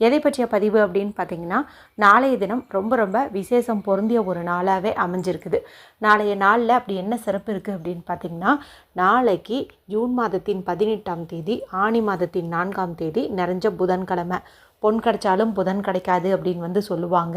எதை பற்றிய பதிவு அப்படின்னு பார்த்தீங்கன்னா நாளைய தினம் ரொம்ப ரொம்ப விசேஷம் பொருந்திய ஒரு நாளாகவே அமைஞ்சிருக்குது. நாளைய நாளில் அப்படி என்ன சிறப்பு இருக்குது அப்படின்னு பார்த்தீங்கன்னா நாளைக்கு ஜூன் மாதத்தின் பதினெட்டாம் தேதி ஆணி மாதத்தின் நான்காம் தேதி நிறைஞ்ச புதன்கிழமை. பொன் கிடைச்சாலும் புதன் கிடைக்காது அப்படின்னு வந்து சொல்லுவாங்க.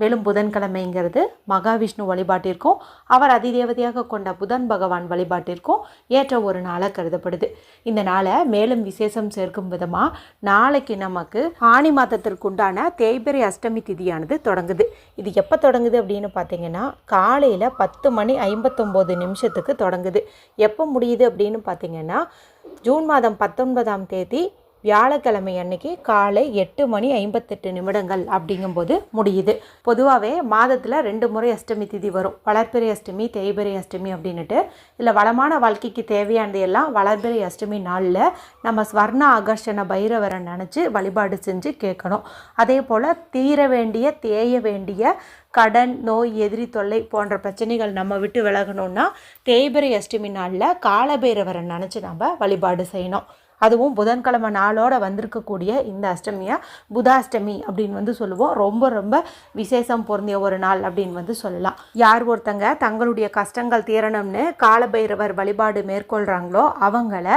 மேலும் புதன்கிழமைங்கிறது மகாவிஷ்ணு வழிபாட்டிற்கும் அவர் அதிதேவதையாக கொண்ட புதன் பகவான் வழிபாட்டிற்கும் ஏற்ற ஒரு நாளாக கருதப்படுது. இந்த நாளை மேலும் விசேஷம் சேர்க்கும் விதமாக நாளைக்கு நமக்கு ஆணி மாதத்திற்குண்டான தேய்பிரை அஷ்டமி திதியானது தொடங்குது. இது எப்போ தொடங்குது அப்படின்னு பார்த்தீங்கன்னா காலையில் பத்து மணி ஐம்பத்தொம்போது நிமிஷத்துக்கு தொடங்குது. எப்போ முடியுது அப்படின்னு பார்த்தீங்கன்னா ஜூன் மாதம் பத்தொன்பதாம் தேதி வியாழக்கிழமை அன்னைக்கு காலை எட்டு மணி ஐம்பத்தெட்டு நிமிடங்கள் அப்படிங்கும்போது முடியுது. பொதுவாகவே மாதத்தில் ரெண்டு முறை அஷ்டமி திதி வரும். வளர்பிறை அஷ்டமி தேய்பிறை அஷ்டமி அப்படின்னுட்டு இதில் வளமான வாழ்க்கைக்கு தேவையானது எல்லாம் வளர்பிறை அஷ்டமி நாளில் நம்ம ஸ்வர்ண ஆகர்ஷண பைரவரை நினச்சி வழிபாடு செஞ்சு கேட்கணும். அதே போல் தீர வேண்டிய தேய வேண்டிய கடன் நோய் எதிரி தொல்லை போன்ற பிரச்சனைகள் நம்ம விட்டு விலகணும்னா தேய்பிறை அஷ்டமி நாளில் காலபைரவரை நினச்சி நம்ம வழிபாடு செய்யணும். அதுவும் புதன்கிழமை நாளோட வந்திருக்கக்கூடிய இந்த அஷ்டமியை புதாஷ்டமி அப்படின்னு வந்து சொல்லுவோம். ரொம்ப ரொம்ப விசேஷம் பொருந்திய ஒரு நாள் அப்படின்னு வந்து சொல்லலாம். யார் ஒருத்தங்க தங்களுடைய கஷ்டங்கள் தீரணும்னு காலபைரவர் வழிபாடு மேற்கொள்கிறாங்களோ அவங்கள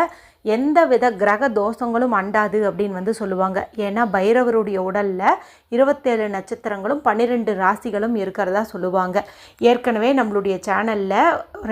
எந்த வித கிரக தோஷங்களும் அண்டாது அப்படின்னு வந்து சொல்லுவாங்க. ஏன்னா பைரவருடைய உடலில் இருபத்தேழு நட்சத்திரங்களும் பன்னிரெண்டு ராசிகளும் இருக்கிறதா சொல்லுவாங்க. ஏற்கனவே நம்மளுடைய சேனலில்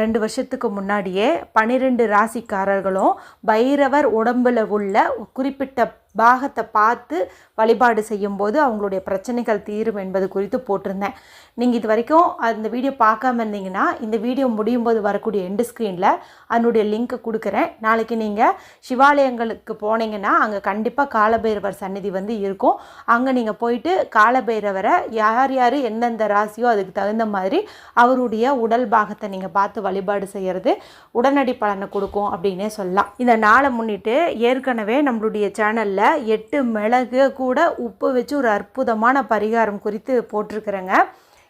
ரெண்டு வருஷத்துக்கு முன்னாடியே பன்னிரெண்டு ராசிக்காரர்களும் பைரவர் உடம்பில் உள்ள குறிப்பிட்ட பாகத்தை பார்த்து வழிபாடு செய்யும்போது அவங்களுடைய பிரச்சனைகள் தீரும் என்பது குறித்து போட்டிருந்தேன். நீங்கள் இது வரைக்கும் அந்த வீடியோ பார்க்காம இருந்தீங்கன்னா இந்த வீடியோ முடியும் போது வரக்கூடிய எண்டு ஸ்க்ரீனில் அதனுடைய லிங்க்கை கொடுக்குறேன். நாளைக்கு நீங்கள் சிவாலயங்களுக்கு போனீங்கன்னா அங்கே கண்டிப்பாக காலபைரவர் சந்நிதி வந்து இருக்கும். அங்கே நீங்கள் போயிட்டு காலபைரவரை யார் யார் எந்தெந்த ராசியோ அதுக்கு தகுந்த மாதிரி அவருடைய உடல் பாகத்தை நீங்கள் பார்த்து வழிபாடு செய்கிறது உடனடி பலனை கொடுக்கும் அப்படின்னே சொல்லலாம். இந்த நாளை முன்னிட்டு ஏற்கனவே நம்மளுடைய சேனலில் எட்டு மிளகு கூட உப்பு வச்சு ஒரு அற்புதமான பரிகாரம் குறித்து போட்டிருக்கிறேங்க.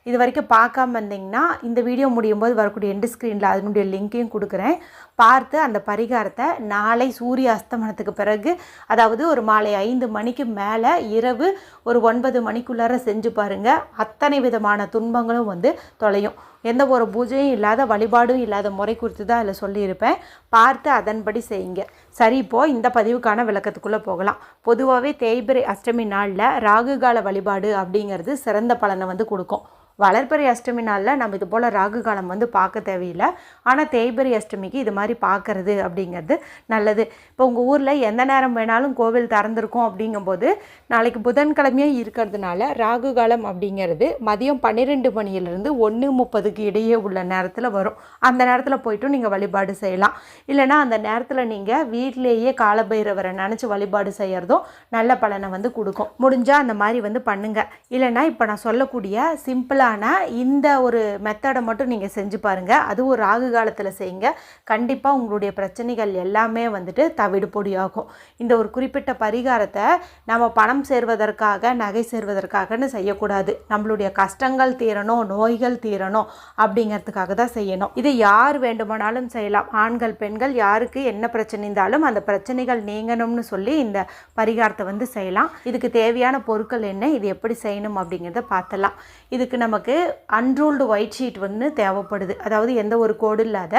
இது வரைக்கும் பார்க்காம இருந்தீங்கன்னா இந்த வீடியோ முடியும் போது வரக்கூடிய எண்டு ஸ்க்ரீனில் அதனுடைய லிங்க்கையும் கொடுக்குறேன். பார்த்து அந்த பரிகாரத்தை நாளை சூரிய அஸ்தமனத்துக்கு பிறகு அதாவது ஒரு மாலை ஐந்து மணிக்கு மேலே இரவு ஒரு ஒன்பது மணிக்குள்ளார செஞ்சு பாருங்கள் அத்தனை விதமான துன்பங்களும் வந்து தொலையும். எந்த ஒரு பூஜையும் இல்லாத வழிபாடும் இல்லாத முறை குறித்து தான் அதில் சொல்லியிருப்பேன். பார்த்து அதன்படி செய்யுங்க. சரி இப்போது இந்த பதிவுக்கான விளக்கத்துக்குள்ளே போகலாம். பொதுவாகவே தேய்பிரை அஷ்டமி நாளில் ராகுகால வழிபாடு அப்படிங்கிறது சிறந்த பலனை வந்து கொடுக்கும். வளர்ப்பறை அஷ்டமி நாளில் நம்ம இது போல் ராகு காலம் வந்து பார்க்க தேவையில்லை. ஆனால் தேய்பிரை அஷ்டமிக்கு இது மாதிரி பார்க்கறது அப்படிங்கிறது நல்லது. இப்போ உங்கள் ஊரில் எந்த நேரம் வேணாலும் கோவில் திறந்திருக்கும் அப்படிங்கும்போது நாளைக்கு புதன்கிழமையே இருக்கிறதுனால ராகு காலம் அப்படிங்கிறது மதியம் பன்னிரெண்டு மணியிலிருந்து ஒன்று உங்களுக்கு இடையே உள்ள நேரத்தில் வரும். அந்த நேரத்தில் போய்ட்டும் நீங்கள் வழிபாடு செய்யலாம். இல்லைனா அந்த நேரத்தில் நீங்கள் வீட்டிலேயே காலபைரவரை நினச்சி வழிபாடு செய்கிறதும் நல்ல பலனை வந்து கொடுக்கும். முடிஞ்சால் அந்த மாதிரி வந்து பண்ணுங்கள் இல்லைனா இப்போ நான் சொல்லக்கூடிய சிம்பிளான இந்த ஒரு மெத்தடை மட்டும் நீங்கள் செஞ்சு பாருங்கள் அதுவும் ராகு காலத்தில் செய்யுங்க. கண்டிப்பாக உங்களுடைய பிரச்சனைகள் எல்லாமே வந்துட்டு தவிடு பொடியாகும். இந்த ஒரு குறிப்பிட்ட பரிகாரத்தை நம்ம பணம் சேர்வதற்காக நகை சேர்வதற்காகன்னு செய்யக்கூடாது. நம்மளுடைய கஷ்டங்கள் தீரணும் நோய்கள் தீரணும். அப்படிங்கிறதுக்காக தான் செய்யணும். இது யார் வேண்டுமானாலும் செய்யலாம். ஆண்கள் பெண்கள் யாருக்கு என்ன பிரச்சனை இருந்தாலும் அந்த பிரச்சனைகள் நீங்கணும்னு சொல்லி இந்த பரிகாரத்தை வந்து செய்யலாம். இதுக்கு தேவையான பொருட்கள் என்ன இது எப்படி செய்யணும் அப்படிங்கிறத பார்த்தலாம் இதுக்கு நமக்கு அன்ரூல்டு ஒயிட் ஷீட் வந்து தேவைப்படுது. அதாவது எந்த ஒரு கோடு இல்லாத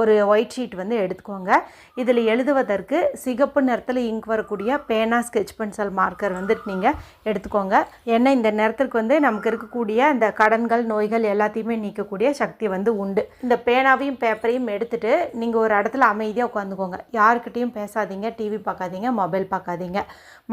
ஒரு ஒயிட் ஷீட் வந்து எடுத்துக்கோங்க. இதில் எழுதுவதற்கு சிகப்பு நிறத்தில் இங்க் வரக்கூடிய பேனா ஸ்கெட்ச் பென்சில் மார்க்கர் வந்துட்டு நீங்கள் எடுத்துக்கோங்க. ஏன்னா இந்த நேரத்திற்கு வந்து நமக்கு இருக்கக்கூடிய இந்த கடன்கள் நோய்கள் எல்லாத்தையுமே வைக்கக்கூடிய சக்தி வந்து உண்டு. இந்த பேனாவையும் பேப்பரையும் எடுத்துட்டு நீங்கள் ஒரு இடத்துல அமைதியாக உட்காந்துக்கோங்க. யாருக்கிட்டேயும் பேசாதீங்க டிவி பார்க்காதீங்க மொபைல் பார்க்காதீங்க.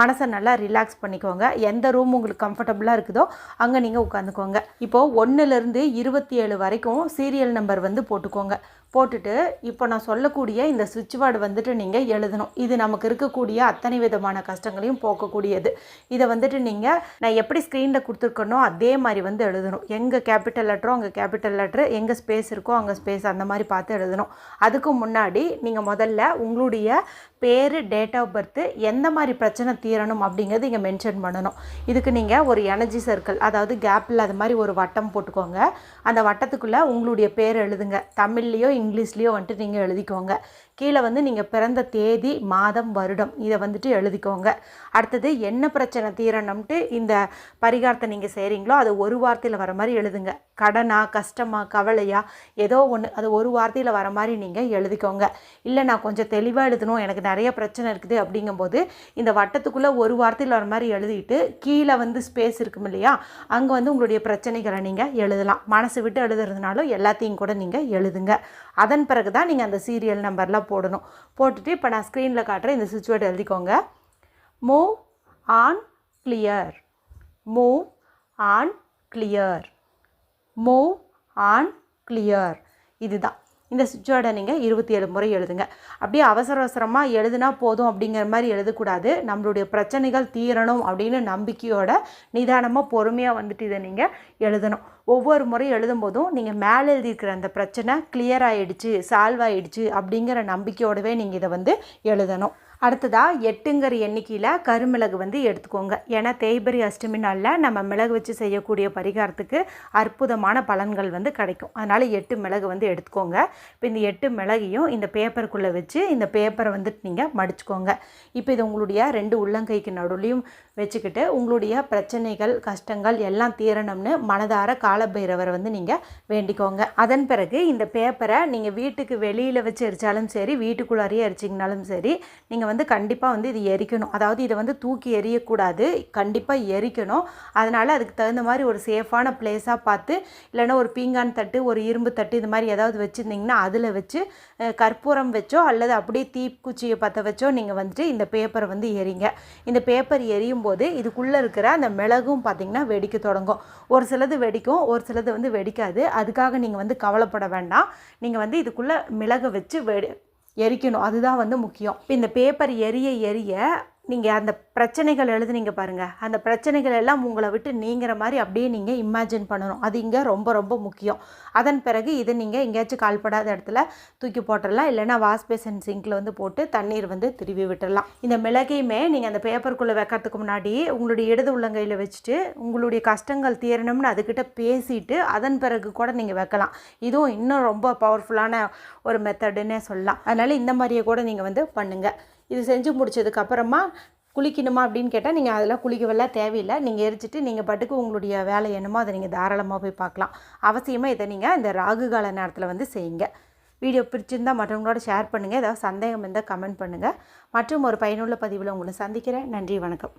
மனசை நல்லா ரிலாக்ஸ் பண்ணிக்கோங்க. எந்த ரூம் உங்களுக்கு கம்ஃபர்டபுளாக இருக்குதோ அங்கே நீங்கள் உட்காந்துக்கோங்க. இப்போது ஒன்றுலேருந்து இருபத்தி ஏழு வரைக்கும் சீரியல் நம்பர் வந்து போட்டுக்கோங்க. போட்டுட்டு இப்போ நான் சொல்லக்கூடிய இந்த சுவிட்ச் வேர்டு வந்துட்டு நீங்கள் எழுதணும். இது நமக்கு இருக்கக்கூடிய அத்தனை விதமான கஷ்டங்களையும் போக்கக்கூடியது. இதை வந்துட்டு நீங்கள் நான் எப்படி ஸ்க்ரீனில் கொடுத்துருக்கணும் அதே மாதிரி வந்து எழுதணும். எங்கே கேபிட்டல் லெட்டரோ அங்கே கேபிட்டல் லெட்ரு எங்கே ஸ்பேஸ் இருக்கோ அங்கே ஸ்பேஸ் அந்த மாதிரி பார்த்து எழுதணும். அதுக்கு முன்னாடி நீங்கள் முதல்ல உங்களுடைய பேர் டேட் ஆஃப் பர்த்து எந்த மாதிரி பிரச்சனை தீரணும் அப்படிங்கிறது இங்கே மென்ஷன் பண்ணணும். இதுக்கு நீங்கள் ஒரு எனர்ஜி சர்க்கிள் அதாவது கேப்பில் அது மாதிரி ஒரு வட்டம் போட்டுக்கோங்க. அந்த வட்டத்துக்குள்ளே உங்களுடைய பேர் எழுதுங்க. தமிழ்லேயோ இங்கிலீஷ்லேயோ வந்துட்டு நீங்கள் எழுதிக்கோங்க. கீழே வந்து நீங்கள் பிறந்த தேதி மாதம் வருடம் இதை வந்துட்டு எழுதிக்கோங்க. அடுத்தது என்ன பிரச்சனை தீரணும்ட்டு இந்த பரிகாரத்தை நீங்கள் செய்கிறீங்களோ அது ஒரு வார்த்தையில் வர மாதிரி எழுதுங்க. கடனா கஷ்டமா கவலையா? ஏதோ ஒன்று அது ஒரு வார்த்தையில் வர மாதிரி நீங்கள் எழுதிக்கோங்க. இல்லை நான் கொஞ்சம் தெளிவாக எழுதணும். எனக்கு நிறைய பிரச்சனை இருக்குது அப்படிங்கும்போது இந்த வட்டத்துக்குள்ளே ஒரு வார்த்தையில் வர மாதிரி எழுதிட்டு கீழே வந்து ஸ்பேஸ் இருக்கும் இல்லையா? அங்கே வந்து உங்களுடைய பிரச்சனைகளை நீங்கள் எழுதலாம். மனசு விட்டு எழுதுறதுனாலும் எல்லாத்தையும் கூட நீங்கள் எழுதுங்க. அதன் பிறகு தான் நீங்கள் அந்த சீரியல் நம்பர்லாம் போடணும். போட்டுட்டு இப்போ நான் ஸ்க்ரீனில் காட்டுறேன் இந்த சுச்சுவேட் எழுதிக்கோங்க. Move on clear move on clear move on clear இதுதான். இந்த சுவிட்சோட நீங்கள் இருபத்தி ஏழு முறை எழுதுங்க. அப்படியே அவசர அவசரமாக எழுதுனா போதும் அப்படிங்கிற மாதிரி எழுதக்கூடாது. நம்மளுடைய பிரச்சனைகள் தீரணும் அப்படின்னு நம்பிக்கையோட நிதானமாக பொறுமையாக வந்துட்டு இதை நீங்கள் எழுதணும். ஒவ்வொரு முறை எழுதும்போதும் நீங்கள் மேலே எழுதியிருக்கிற அந்த பிரச்சனை கிளியர் ஆகிடுச்சு சால்வ் ஆகிடுச்சு அப்படிங்கிற நம்பிக்கையோடவே நீங்கள் இதை வந்து எழுதணும். அடுத்ததாக எட்டுங்கிற எண்ணிக்கையில் கருமிளகு வந்து எடுத்துக்கோங்க. ஏன்னா தேய்பரி அஷ்டமி நாளில் நம்ம மிளகு வச்சு செய்யக்கூடிய பரிகாரத்துக்கு அற்புதமான பலன்கள் வந்து கிடைக்கும். அதனால் எட்டு மிளகு வந்து எடுத்துக்கோங்க. இப்போ இந்த எட்டு மிளகையும் இந்த பேப்பருக்குள்ளே வச்சு இந்த பேப்பரை வந்துட்டு நீங்கள் மடிச்சுக்கோங்க. இப்போ இது உங்களுடைய ரெண்டு உள்ளங்கைக்கு நடுவுலையும் வச்சுக்கிட்டு உங்களுடைய பிரச்சனைகள் கஷ்டங்கள் எல்லாம் தீரணும்னு மனதார காலபைரவரை வந்து நீங்கள் வேண்டிக்கோங்க. அதன் பிறகு இந்த பேப்பரை நீங்கள் வீட்டுக்கு வெளியில் வச்சு எரிச்சாலும் சரி வீட்டுக்குள்ளாரையே எரிச்சிங்கனாலும் சரி நீங்கள் வந்து கண்டிப்பாக வந்து இது எரிக்கணும். அதாவது இதை வந்து தூக்கி எரியக்கூடாது கண்டிப்பாக எரிக்கணும். அதனால் அதுக்கு தகுந்த மாதிரி ஒரு சேஃபான பிளேஸாக பார்த்து இல்லைன்னா ஒரு பீங்கான் தட்டு ஒரு இரும்பு தட்டு இது மாதிரி ஏதாவது வச்சுருந்தீங்கன்னா அதில் வச்சு கற்பூரம் வச்சோ அல்லது அப்படியே தீக்குச்சியை பற்ற வச்சோ நீங்கள் வந்துட்டு இந்த பேப்பரை வந்து எரிங்க இந்த பேப்பர் எரியும் போது இதுக்குள்ளே இருக்கிற அந்த மிளகும் பார்த்திங்கன்னா வெடிக்க தொடங்கும். ஒரு சிலது வெடிக்கும் ஒரு சிலது வந்து வெடிக்காது. அதுக்காக நீங்கள் வந்து கவலைப்பட வேண்டாம். நீங்கள் வந்து இதுக்குள்ளே மிளகை வச்சு வெடி எரிக்கணும். அதுதான் வந்து முக்கியம். இப்போ இந்த பேப்பர் எரிய எரிய நீங்கள் அந்த பிரச்சனைகள் எழுதுனீங்க பாருங்கள் அந்த பிரச்சனைகள் எல்லாம் உங்களை விட்டு நீங்கிற மாதிரி அப்படியே நீங்கள் இமேஜின் பண்ணணும். அது இங்கே ரொம்ப ரொம்ப முக்கியம். அதன் பிறகு இதை நீங்கள் எங்கேயாச்சும் கால்படாத இடத்துல தூக்கி போட்டுடலாம் இல்லைன்னா வாஷ் பேசன் சிங்கில் வந்து போட்டு தண்ணீர் வந்து திருவி விட்டுடலாம் இந்த மிளகையுமே நீங்கள் அந்த பேப்பருக்குள்ளே வைக்கிறதுக்கு முன்னாடி உங்களுடைய இடது உள்ளங்கையில் வச்சுட்டு உங்களுடைய கஷ்டங்கள் தீரணும்னு அதுக்கிட்ட பேசிட்டு அதன் பிறகு கூட நீங்கள் வைக்கலாம். இதுவும் இன்னும் ரொம்ப பவர்ஃபுல்லான ஒரு மெத்தடுன்னே சொல்லலாம். அதனால் இந்த மாதிரியே கூட நீங்கள் வந்து பண்ணுங்கள் இது செஞ்சு முடிச்சதுக்கப்புறமா குளிக்கணுமா அப்படின்னு கேட்டால் நீங்கள் அதெல்லாம் குளிக்கவெல்லாம் தேவையில்லை. நீங்கள் எரிச்சிட்டு நீங்கள் பாட்டுக்கு உங்களுடைய வேலை என்னமோ அதை நீங்கள் தாராளமாக போய் பார்க்கலாம். அவசியமாக இதை நீங்கள் இந்த ராகு கால நேரத்தில் வந்து செய்யுங்க. வீடியோ பிடிச்சிருந்தால் மற்றவங்களோட ஷேர் பண்ணுங்கள் ஏதாவது சந்தேகம் இருந்தால் கமெண்ட் பண்ணுங்கள் மற்றும் ஒரு பயனுள்ள பதிவில் உங்களை சந்திக்கிறேன். நன்றி வணக்கம்.